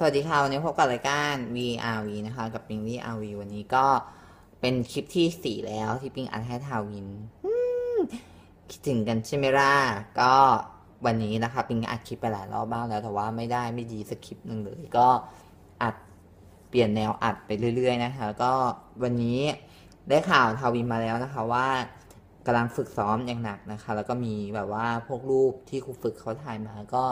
สวัสดีค่ะ วันนี้พบกับรายการ VRV นะคะ กับปิง VRV วันนี้ก็เป็นคลิปที่สี่แล้วที่ปิงอัดให้ทาวินคิดถึงกันใช่ไหมล่ะก็วันนี้นะคะปิงอัดคลิปไปหลายรอบบ้างแล้วแต่ว่าไม่ได้ไม่ดีสักคลิปหนึ่งเลยก็อัดเปลี่ยนแนวอัดไปเรื่อย ๆ นะคะ ก็วันนี้ได้ข่าวทาวินมาแล้วนะคะว่ากำลังฝึกซ้อมอย่างหนักนะคะ แล้วก็มีแบบว่าพวกรูปที่ครูฝึกเขาถ่ายมาก็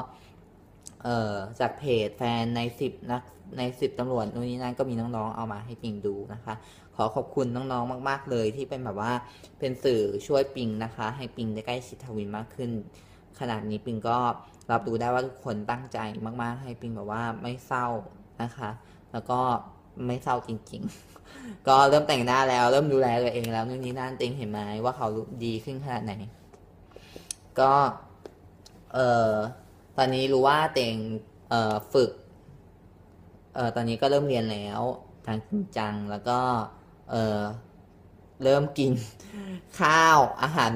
เอ่อจากเพจแฟนในสิบนักในสิบตำรวจนู่นนี่นั่นก็มีน้องๆเอามาให้ปิงดูนะคะ ขอขอบคุณน้องๆมาก ๆเลยที่เป็นแบบว่าเป็นสื่อช่วยปิงนะคะ ให้ปิงได้ใกล้ชิดทวินมากขึ้น ขนาดนี้ปิงก็รับรู้ได้ว่าทุกคนตั้งใจมาก ๆ ให้ปิงแบบว่าไม่เศร้านะคะ แล้วก็ไม่เศร้าจริง ๆ ก็เริ่มแต่งหน้าแล้ว เริ่มดูแลตัวเองแล้วนู่นนี่นั่นเต็งเห็นไหมว่าเขาดีขึ้นขนาดไหน ก็ เออ ตอนนี้รู้ว่าเต็งเอ่อฝึกเอ่อตอนนี้ก็เริ่มเรียนแล้วทางจริงจังแล้วก็เอ่อเริ่มกินข้าวอาหาร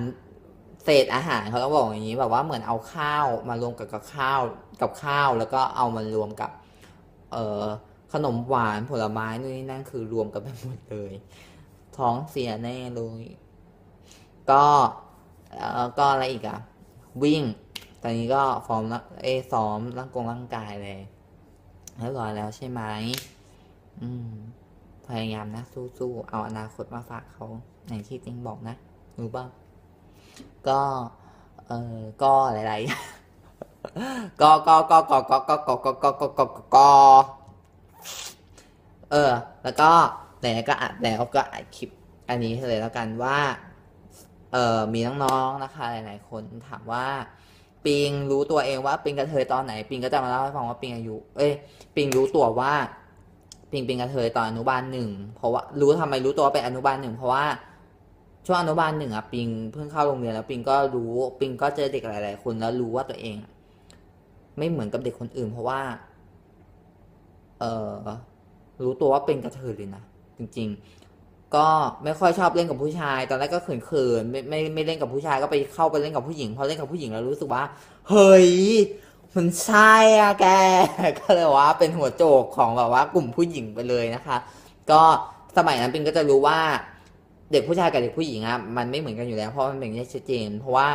เศษอาหารเขาต้องบอกอย่างนี้แบบว่าเหมือนเอาข้าวมารวมกับกับข้าวกับข้าว แล้วก็เอามารวมกับ เอ่อขนมหวานผลไม้นู่นนี่นั่นคือรวมกันไปหมดเลย ท้องเสียแน่เลย ก็เอ่อก็อะไรอีกอะวิ่ง ตอนนี้ก็ฟอร์มเอซ้อมร่างกงร่างกายเลยเรียบร้อยแล้วใช่ไหมอืม พยายามนะสู้ๆเอาอนาคตมาฝากเขาอย่างที่ติงบอกนะรู้ป่ะก็ เออก็หลายๆก็ก็ก็ก็ก็ก็ก็ก็ก็ก็ก็ก็เออ แล้วก็ไหนก็อัดแล้วก็อัดคลิป อันนี้เลยแล้วกันว่า เออมีน้องๆนะคะ หลาย ๆ คนถามว่า ปิงรู้ตัวเองว่าปิงกระเทยตอนไหน ปิงก็จะมาเล่าให้ฟังว่าปิงอายุ เอ้ย ปิงรู้ตัวว่าปิงเป็นกระเทยตอนอนุบาลหนึ่งเพราะว่ารู้ทำไมรู้ตัวว่าเป็นอนุบาลหนึ่งเพราะว่าช่วงอนุบาลหนึ่งอะปิงเพิ่งเข้าโรงเรียนแล้วปิงก็รู้ปิงก็เจอเด็กหลาย ๆ คนแล้วรู้ว่าตัวเอง ไม่เหมือนกับเด็กคนอื่น เพราะว่า เออรู้ตัวว่าเป็นกระเทยเลยนะจริง ๆ ก็ไม่ค่อยชอบเล่นกับผู้ชาย ตอนแรกก็เขินๆไม่ไม่ไม่เล่นกับผู้ชายก็ไปเข้าไปเล่นกับผู้หญิง พอเล่นกับผู้หญิงแล้วรู้สึกว่า เฮ้ยมันใช่อะแก ก็เลยว่าเป็นหัวโจกของแบบว่ากลุ่มผู้หญิงไปเลยนะคะ ก็สมัยนั้นปิงก็จะรู้ว่า เด็กผู้ชายกับเด็กผู้หญิงอะมันไม่เหมือนกันอยู่แล้วเพราะมันเป็นชัดเจนเพราะว่า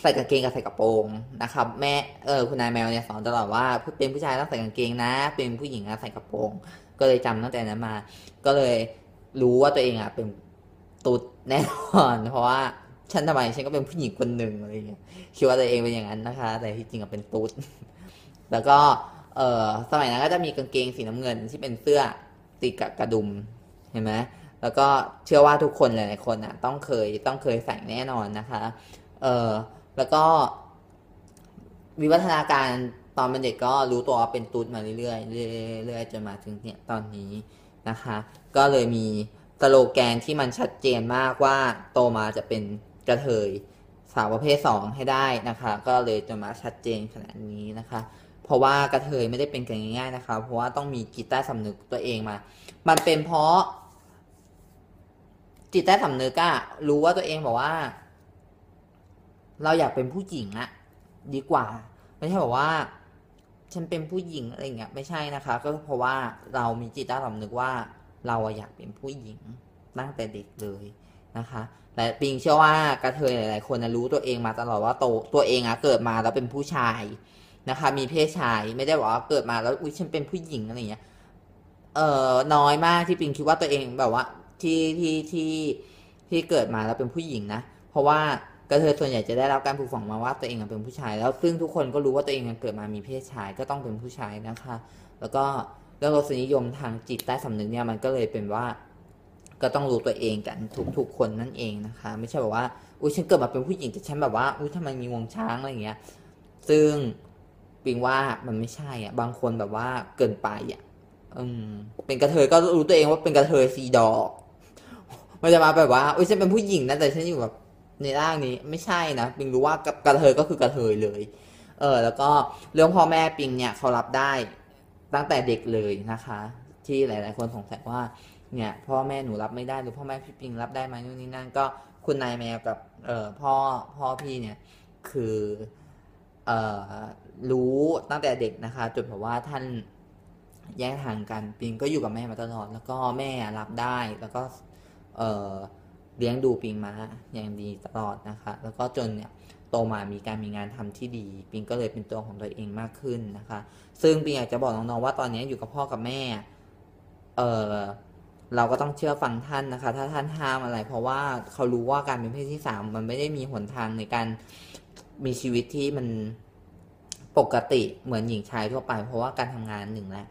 ใส่กางเกงกับใส่กระโปรงนะครับ แม่เออคุณนายแมวเนี่ยสอนตลอดว่าเป็นผู้ชายต้องใส่กางเกงนะ เป็นผู้หญิงอะใส่กระโปรง ก็เลยจำตั้งแต่นั้นมา ก็เลย รู้ว่าตัวเองอะเป็นตุ๊ดแน่นอนเพราะว่าฉันทำไมฉันก็เป็นผู้หญิงคนหนึ่งอะไรอย่างเงี้ยคิดว่าตัวเองเป็นอย่างนั้นนะคะ แต่ที่จริงอะเป็นตุ๊ดแล้วก็เออสมัยนั้นก็จะมีกางเกงสีน้ำเงินที่เป็นเสื้อติดกับกระดุมเห็นไหมแล้วก็เชื่อว่าทุกคนหลายๆคนอะ ต้องเคยต้องเคยใส่แน่นอนนะคะ เออแล้วก็ วิวัฒนาการตอนเป็นเด็กก็รู้ตัวว่าเป็นตุ๊ดมาเรื่อยๆเรื่อยๆจนมาถึงเนี่ยตอนนี้ นะคะ ก็เลยมีสโลแกนที่มันชัดเจนมากว่าโตมาจะเป็นกระเทยสาวประเภทสองให้ได้นะคะ ก็เลยจะมาชัดเจนขนาดนี้นะคะ เพราะว่ากระเทยไม่ได้เป็นกันง่ายๆนะคะ เพราะว่าต้องมีจิตใต้สำนึกตัวเองมา มันเป็นเพราะ จิตใต้สำนึกอะรู้ว่าตัวเองบอกว่า เราอยากเป็นผู้หญิงอะดีกว่า ไม่ใช่บอกว่า ฉันเป็นผู้หญิงอะไรเงี้ยไม่ใช่นะคะ ก็เพราะว่าเรามีจิตใต้สำนึกว่า เราอยากเป็นผู้หญิงตั้งแต่เด็กเลยนะคะแต่ปิงเชื่อว่ากระเทยหลาย ๆ คนนะรู้ตัวเองมาตลอดว่าโตตัวเองอะเกิดมาแล้วเป็นผู้ชายนะคะ มีเพศชายไม่ได้บอกว่าเกิดมาแล้วอุ้ยฉันเป็นผู้หญิงอะไรเงี้ยเอ่อน้อยมากที่ปิงคิดว่าตัวเองแบบว่าที่ที่ที่ที่เกิดมาแล้วเป็นผู้หญิงนะ เพราะว่า กระเทยส่วนใหญ่จะได้รับการปลูกฝังมาว่าตัวเองเป็นผู้ชาย แล้วซึ่งทุกคนก็รู้ว่าตัวเองเกิดมามีเพศชายก็ต้องเป็นผู้ชายนะคะ แล้วก็เรื่องรสนิยมทางจิตใต้สำนึกเนี่ยมันก็เลยเป็นว่า ก็ต้องรู้ตัวเองกันทุกๆคนนั่นเองนะคะ ไม่ใช่แบบว่าอุ้ยฉันเกิดมาเป็นผู้หญิงแต่ฉันแบบว่าอุ้ยทำไมมีงวงช้างอะไรอย่างเงี้ย ซึ่งปิงว่ามันไม่ใช่อะ บางคนแบบว่าเกินไปอะอืมเป็นกระเทยก็รู้ตัวเองว่าเป็นกระเทยสีดอก มันจะมาแบบว่าอุ้ยฉันเป็นผู้หญิงนะแต่ฉันอยู่แบบ ในร่างนี้ไม่ใช่นะปิงรู้ว่ากระเทยก็คือกระเทยเลยเออแล้วก็เรื่องพ่อแม่ปิงเนี่ยเขารับได้ตั้งแต่เด็กเลยนะคะ ที่หลาย ๆ คนสงสัยว่าเนี่ยพ่อแม่หนูรับไม่ได้หรือพ่อแม่พี่ปิงรับได้ไหมนู่นนี่นั่นก็คุณนายแมวกับเออพ่อพ่อพี่เนี่ยคือเออรู้ตั้งแต่เด็กนะคะจนแบบว่าท่านแยกทางกันปิงก็อยู่กับแม่มาตลอด แล้วก็แม่รับได้แล้วก็เออ เลี้ยงดูปิงมาอย่างดีตลอดนะคะ แล้วก็จนเนี่ยโตมามีการมีงานทำที่ดี ปิงก็เลยเป็นตัวของตัวเองมากขึ้นนะคะ ซึ่งปิงอยากจะบอกน้องๆว่าตอนนี้อยู่กับพ่อกับแม่ เออเราก็ต้องเชื่อฟังท่านนะคะ ถ้าท่านห้ามอะไร เพราะว่าเขารู้ว่าการเป็นเพศที่สามมันไม่ได้มีหนทางในการมีชีวิตที่มันปกติเหมือนหญิงชายทั่วไป เพราะว่าการทำงานหนึ่งแหละ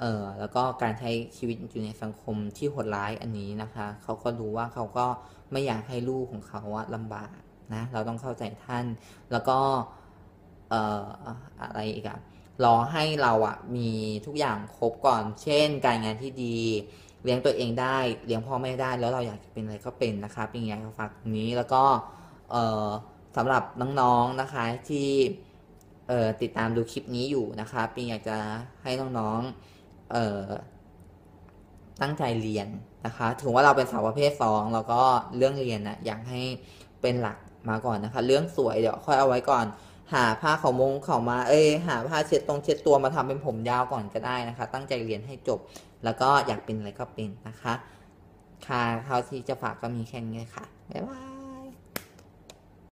เออแล้วก็การใช้ชีวิตอยู่ในสังคมที่โหดร้ายอันนี้นะคะ เขาก็รู้ว่าเขาก็ไม่อยากให้ลูกของเขาอะลำบากนะ เราต้องเข้าใจท่าน แล้วก็เอ่ออะไรอีกอะรอให้เราอะมีทุกอย่างครบก่อน เช่น การงานที่ดี เลี้ยงตัวเองได้ เลี้ยงพ่อแม่ได้ แล้วเราอยากจะเป็นอะไรก็เป็นนะคะเป็นไงก็ฝากนี้ แล้วก็เอ่อสำหรับน้องๆนะคะที่เออติดตามดูคลิปนี้อยู่นะคะปิงอยากจะให้น้องๆ เออตั้งใจเรียนนะคะ ถึงว่าเราเป็นสาวประเภทสองแล้วก็เรื่องเรียนนะอยากให้เป็นหลักมาก่อนนะคะ เรื่องสวยเดี๋ยวค่อยเอาไว้ก่อน หาผ้าเขามงเขามา เอ้ยหาผ้าเช็ดตรงเช็ดตัวมาทำเป็นผมยาวก่อนก็ได้นะคะ ตั้งใจเรียนให้จบ แล้วก็อยากเป็นอะไรก็เป็นนะคะ ค่ะเท่าที่จะฝากก็มีแค่นี้ค่ะบ๊ายบาย